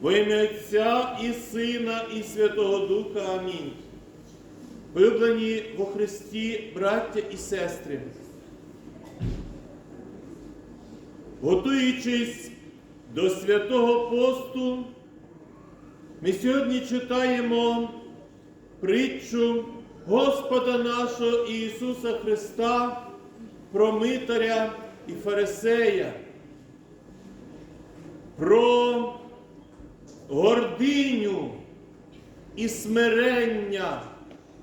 Во ім'я Отця і Сина, і Святого Духа. Амінь. Виблені во Христі, браття і сестри. Готуючись до святого посту, ми сьогодні читаємо притчу Господа нашого Ісуса Христа про митаря і фарисея, про гординю і смирення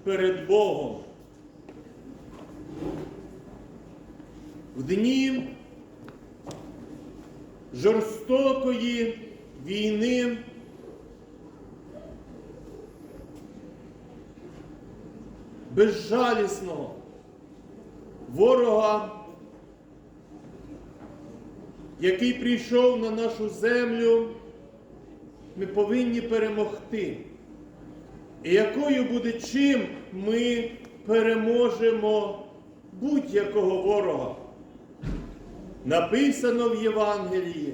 перед Богом. В дні жорстокої війни безжалісного ворога, який прийшов на нашу землю, ми повинні перемогти. І якою буде чим ми переможемо будь-якого ворога? Написано в Євангелії.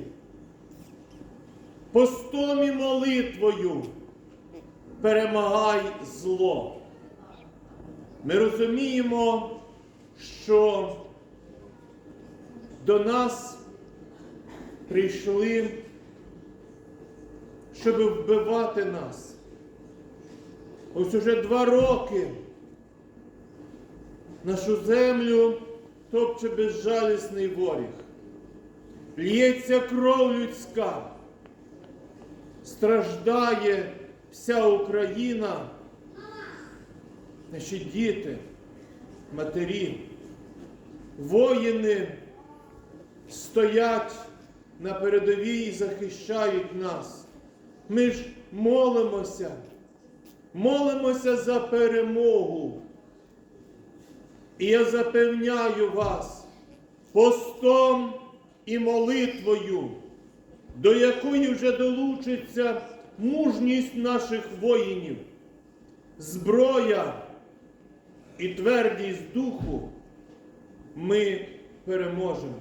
Постом і молитвою перемагай зло. Ми розуміємо, що до нас прийшли, щоб вбивати нас. Ось уже два роки нашу землю топче безжалісний воріг. Лється кров людська, страждає вся Україна, наші діти, матері, воїни стоять на передовій і захищають нас. Ми ж молимося, молимося за перемогу. І я запевняю вас постом і молитвою, до якої вже долучиться мужність наших воїнів, зброя і твердість духу, ми переможемо.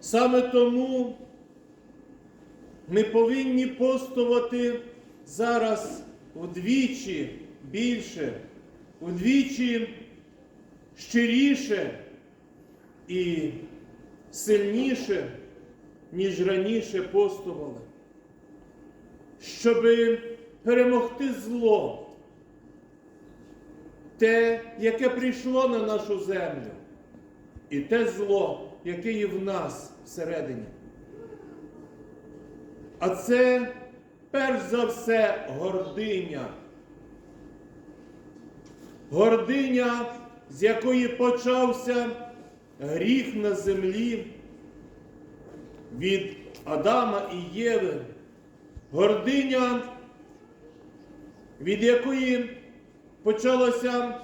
Саме тому ми повинні постувати зараз вдвічі більше, вдвічі щиріше і сильніше, ніж раніше постували, щоб перемогти зло, те, яке прийшло на нашу землю, і те зло, яке є в нас всередині. А це перш за все гординя. Гординя, з якої почався гріх на землі від Адама і Єви. Гординя, від якої почалася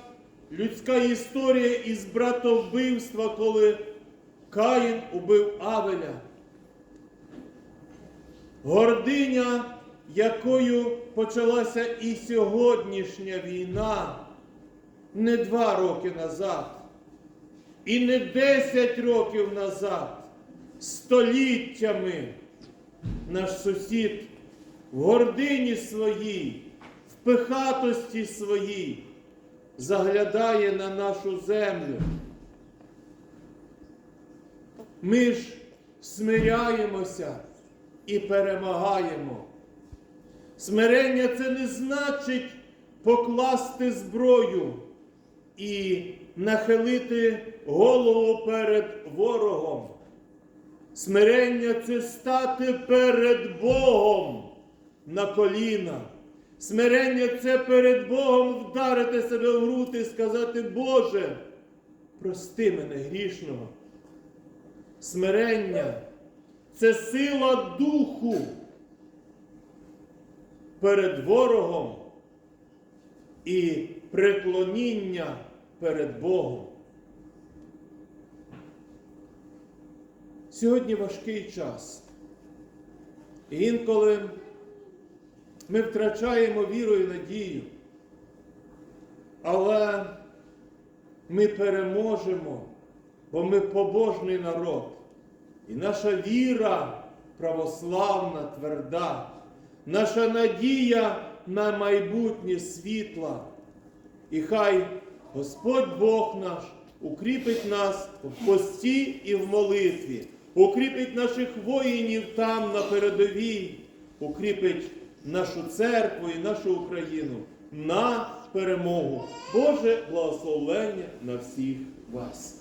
людська історія із братовбивства, коли Каїн убив Авеля. Гординя, якою почалася і сьогоднішня війна не два роки назад, і не десять років назад, століттями наш сусід в гордині своїй, в пихатості своїй заглядає на нашу землю. Ми ж смиряємося і перемагаємо. Смирення це не значить покласти зброю і нахилити голову перед ворогом. Смирення це стати перед Богом на коліна. Смирення це перед Богом вдарити себе в груди і сказати, Боже, прости мене грішного. Смирення це сила духу перед ворогом і преклоніння перед Богом. Сьогодні важкий час. І інколи ми втрачаємо віру і надію. Але ми переможемо, бо ми побожний народ. І наша віра православна, тверда, наша надія на майбутнє світла. І хай Господь Бог наш укріпить нас в пості і в молитві, укріпить наших воїнів там на передовій, укріпить нашу церкву і нашу Україну на перемогу. Боже благословення на всіх вас.